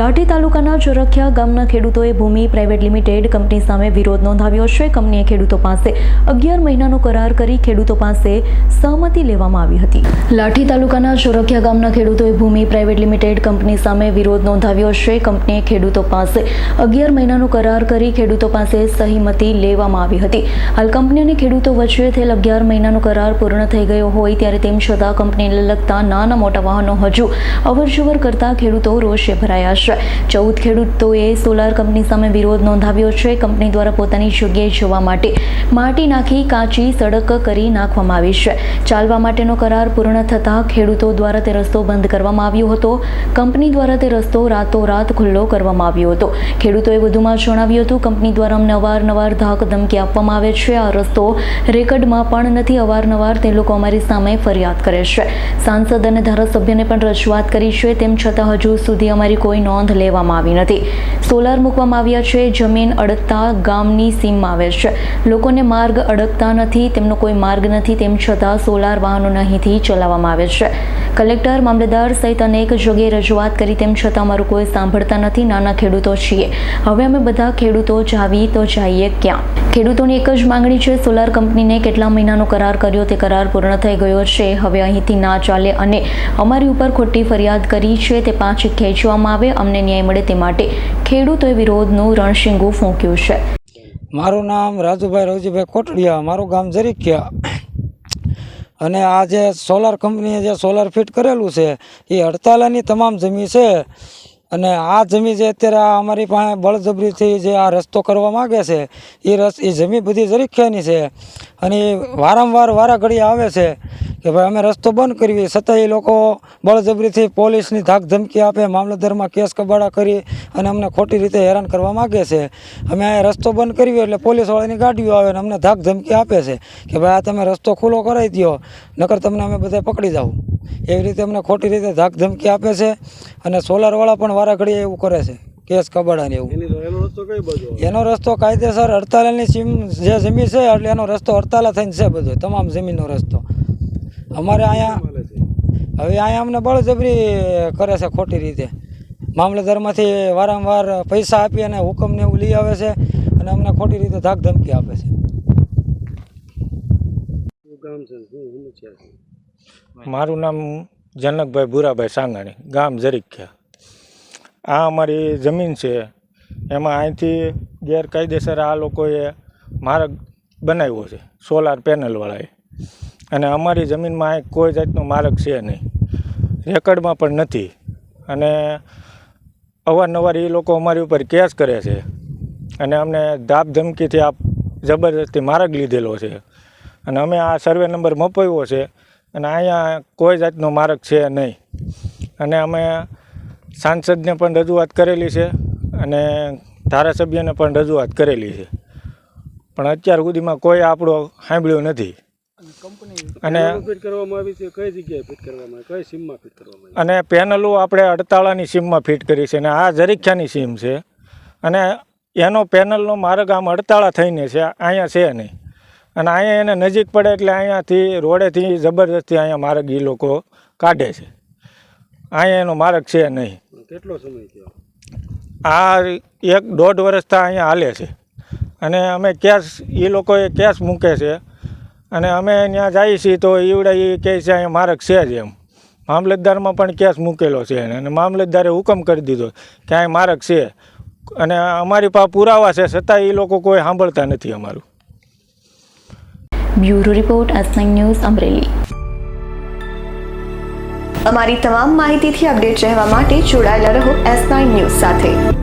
લાઠી તાલુકાના ચોરખિયા ગામના ખેડૂતોએ ભૂમિ પ્રાઇવેટ લિમિટેડ કંપની સામે વિરોધ નોંધાવ્યો છે. કંપનીએ ખેડૂતો પાસે અગિયાર મહિનાનો કરાર કરી ખેડૂતો પાસે સહમતિ લેવામાં આવી હતી. લાઠી તાલુકાના ચોરખિયા ગામના ખેડૂતોએ ભૂમિ પ્રાઇવેટ લિમિટેડ કંપની સામે વિરોધ નોંધાવ્યો છે. કંપનીએ ખેડૂતો પાસે અગિયાર મહિનાનો કરાર કરી ખેડૂતો પાસે સહમતિ લેવામાં આવી હતી. હાલ કંપની અને ખેડૂતો વચ્ચે થયેલ અગિયાર મહિનાનો કરાર પૂર્ણ થઈ ગયો હોય ત્યારે તેમ છતાં કંપનીને લગતા નાના મોટા વાહનો હજુ અવરજવર કરતા ખેડૂતો રોષે ભરાયા છે ચૌદ ખેડૂતોએ સોલાર કંપની સામે વિરોધ નોંધાવ્યો છે. કંપની દ્વારા પોતાની જગ્યાએ જવા માટે માટી નાખી, કાચી સડક કરી નાખવામાં આવી છે. ચાલવા માટેનો કરાર પૂર્ણ થતાં ખેડૂતો દ્વારા તે રસ્તો બંધ કરવામાં આવ્યો હતો. કંપની દ્વારા તે રસ્તો રાતોરાત ખુલ્લો કરવામાં આવ્યો હતો. ખેડૂતોએ વધુમાં જણાવ્યું હતું કંપની દ્વારા અમને અવારનવાર ધાક ધમકી આપવામાં આવે છે. આ રસ્તો રેકર્ડમાં પણ નથી. અવારનવાર તે લોકો અમારી સામે ફરિયાદ કરે છે. સાંસદ અને ધારાસભ્યને પણ રજૂઆત કરી છે. તેમ છતાં હજુ સુધી અમારી કોઈ નોંધ લેવામાં આવી નથી. સોલાર મૂકવામાં આવ્યા છે, જમીન અડકતા ગામની સીમમાં આવે છે. લોકોને માર્ગ અડકતા નથી, તેમનો કોઈ માર્ગ નથી, તેમ છતાં સોલાર વાહનો અહીંથી ચલાવવામાં આવે છે. કલેક્ટર મામલેદાર સહિત અનેક જગ્યાએ રજૂઆત કરી, તેમ છતાં અમારું કોઈ સાંભળતા નથી. નાના ખેડૂતો છીએ. હવે અમે બધા ખેડૂતો જાવી તો જઈએ ક્યાં? ખેડૂતોની એક જ માંગણી છે, સોલાર કંપનીને કેટલા મહિનાનો કરાર કર્યો તે કરાર પૂર્ણ થઈ ગયો છે. હવે અહીંથી ના ચાલે અને અમારી ઉપર ખોટી ફરિયાદ કરી છે, તે પાછી ખેંચવામાં આવે. અમને ન્યાય મળે તે માટે ખેડૂતોએ વિરોધનું રણશીંગું ફૂંક્યું છે. મારું નામ રાજુભાઈ રવજીભાઈ કોટડિયા, મારું ગામ જરીખિયા અને આ જે સોલાર કંપનીએ જે સોલાર ફિટ કરેલું છે, એ હડતાલાની તમામ જમીન છે. અને આ જમીન જે અત્યારે આ અમારી પાસે બળજબરીથી જે આ રસ્તો કરવા માગે છે, એ રસ, એ જમીન બધી જરીખિયાની છે. અને એ વારંવાર વારા ઘડી આવે છે. કે ભાઈ અમે રસ્તો બંધ કરીએ. છતાં એ લોકો બળજબરીથી પોલીસની ધાક ધમકી આપે મામલતદારમાં કેસ કબાડા કરી અને અમને ખોટી રીતે હેરાન કરવા માગે છે. અમે આ રસ્તો બંધ કરીએ એટલે પોલીસવાળાની ગાડીઓ આવે અને અમને ધાક ધમકી આપે છે કે ભાઈ આ તમે રસ્તો ખુલ્લો કરાવી દો નકર તમને અમે બધા પકડી જાવ એવી રીતે અમને ખોટી રીતે ધાક ધમકી આપે છે અને સોલારવાળા પણ વારાઘડીએ એવું કરે છે કેસ કબાડાને એવું. એનો રસ્તો કાયદેસર હડતાલની સીમ જે જમીન છે એટલે એનો રસ્તો હડતાલા થઈને છે બધો તમામ જમીનનો રસ્તો. અમારે અહીંયા હવે અહીંયા અમને બળજબરી કરે છે ખોટી રીતે. મામલતદારમાંથી વારંવાર પૈસા આપી અને હુકમને એવું લઈ આવે છે અને અમને ખોટી રીતે ધાક ધમકી આપે છે. મારું નામ જનકભાઈ ભૂરાભાઈ સાંગાણી ગામ જરીખ્યા. આ અમારી જમીન છે. એમાં અહીંથી ગેરકાયદેસર આ લોકોએ માર્ગ બનાવ્યો છે સોલાર પેનલવાળાએ અને અમારી જમીનમાં કોઈ જાતનો માર્ગ છે નહીં. રેકર્ડમાં પણ નથી. અને અવારનવાર એ લોકો અમારી ઉપર કેસ કરે છે. અને અમને ધાપ ધમકીથી આ જબરદસ્તી માર્ગ લીધેલો છે. અને અમે આ સર્વે નંબર મપાવ્યો છે અને અહીંયા કોઈ જાતનો માર્ગ છે નહીં. અને અમે સાંસદને પણ રજૂઆત કરેલી છે અને ધારાસભ્યને પણ રજૂઆત કરેલી છે. પણ અત્યાર સુધીમાં કોઈ આપણો સાંભળ્યું નથી. અને ફિટ કરવામાં આવી છે કઈ જગ્યાએ ફિટ કરવામાં આવી કઈ સીમમાં ફિટ કરવામાં આવી અને પેનલો આપણે અડતાળાની સીમમાં ફિટ કરી છે અને આ જરીખ્યાની સીમ છે. અને એનો પેનલનો માર્ગ આમ અડતાળા થઈને છે અહીંયા છે નહીં. અને અહીંયા એને નજીક પડે એટલે અહીંયાથી રોડેથી જબરદસ્તી અહીંયા માર્ગ એ લોકો કાઢે છે. અહીંયા એનો માર્ગ છે નહીં. કેટલો સમય થયો? આ એક દોઢ વર્ષથી અહીંયા હાલે છે. અને અમે કેસ એ લોકોએ કેસ મૂકે છે. અને અમે ત્યાં જઈએ છીએ તો ઈવડે એ કહે છે અહીંયા માર્ગ છે જ એમ. મામલતદારમાં પણ કેસ મૂકેલો છે અને મામલતદારે હુકમ કરી દીધો કે અહીં માર્ગ છે. અને અમારી પાસે પુરાવા છે છતાં એ લોકો કોઈ સાંભળતા નથી અમારું. બ્યુરો રિપોર્ટ અસંગ ન્યૂઝ, અમરેલી. અમારી તમામ માહિતીથી અપડેટ રહેવા માટે જોડાયેલા રહો એસ ન્યૂઝ સાથે.